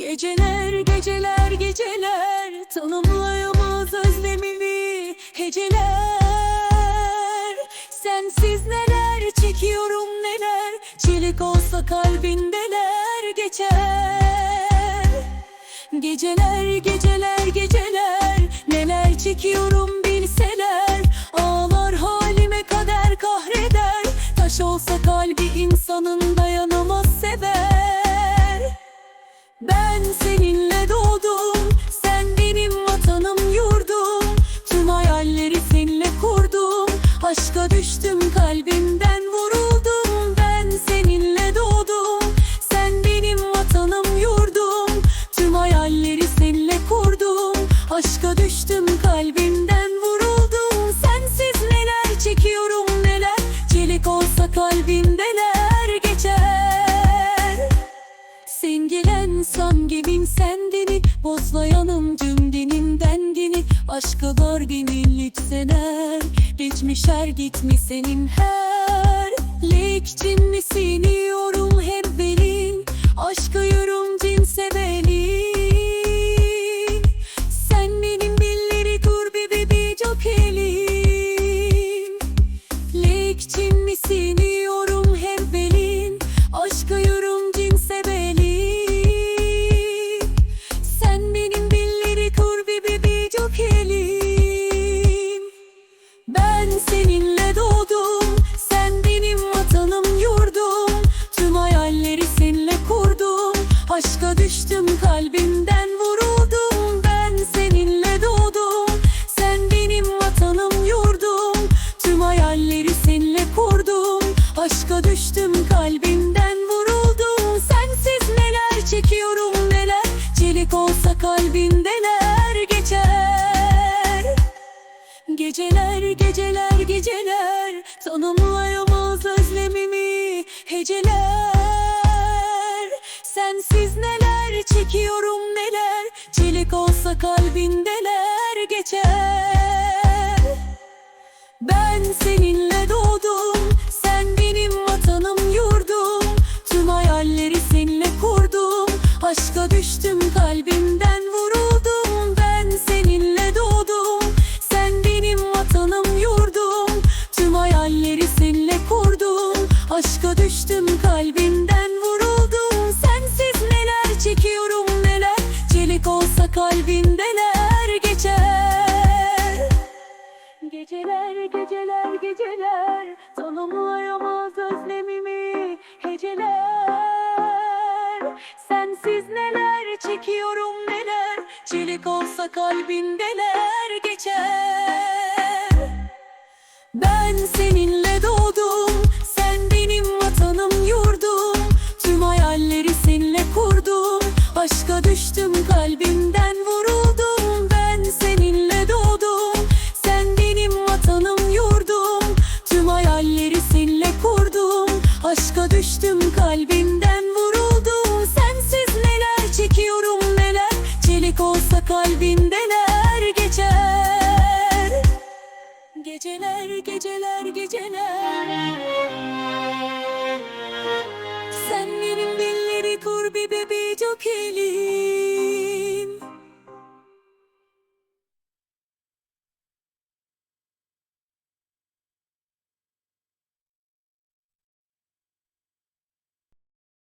Geceler geceler geceler. Tanımlayamaz özlemimi Heceler. Sensiz neler çekiyorum neler. Çelik olsa kalbindeler geçer. Geceler geceler geceler. Neler çekiyorum bilseler. Ağlar halime kader kahreder. Taş olsa Ben seninle doğdum Sen benim vatanım yurdum. Tüm hayalleri seninle kurdum Aşka düştüm kalbimden vuruldum. Ben seninle doğdum Sen benim vatanım yurdum. Tüm hayalleri seninle kurdum Aşka düştüm kalbimden vuruldum. Sensiz neler çekiyorum neler? Çelik olsa kalbimdeler Sengilen sam gemim sendini Bozlayanım cümdenin dengini. Aşka garginin lütsener Geçmişer gitmi senin her Lekçin misini yorum Ben seninle doğdum. Sen benim vatanım yurdum. Tüm hayalleri seninle kurdum. Aşka düştüm kalbimden vuruldum. Ben seninle doğdum. Sen benim vatanım yurdum. Tüm hayalleri seninle kurdum. Aşka düştüm kalbimden vuruldum. Sensiz neler çekiyorum neler? Çelik olsa kalbindeler geçer Geceler geceler geceler. Tanımlayamaz özlemimi. Heceler. Sensiz neler çekiyorum neler. Çelik olsa kalbindeler geçer. Ben seninle olsa kalbindeler geçer? Geceler geceler geceler. Tanımlayamaz özlemimi. Heceler Sensiz neler çekiyorum neler? Çelik olsa kalbindeler geçer Kalbinden vuruldum sensiz neler çekiyorum neler? Çelik olsa kalbinde neler geçer? Geceler geceler geceler. Sen benim dilleri kur bir bebeği çok eli.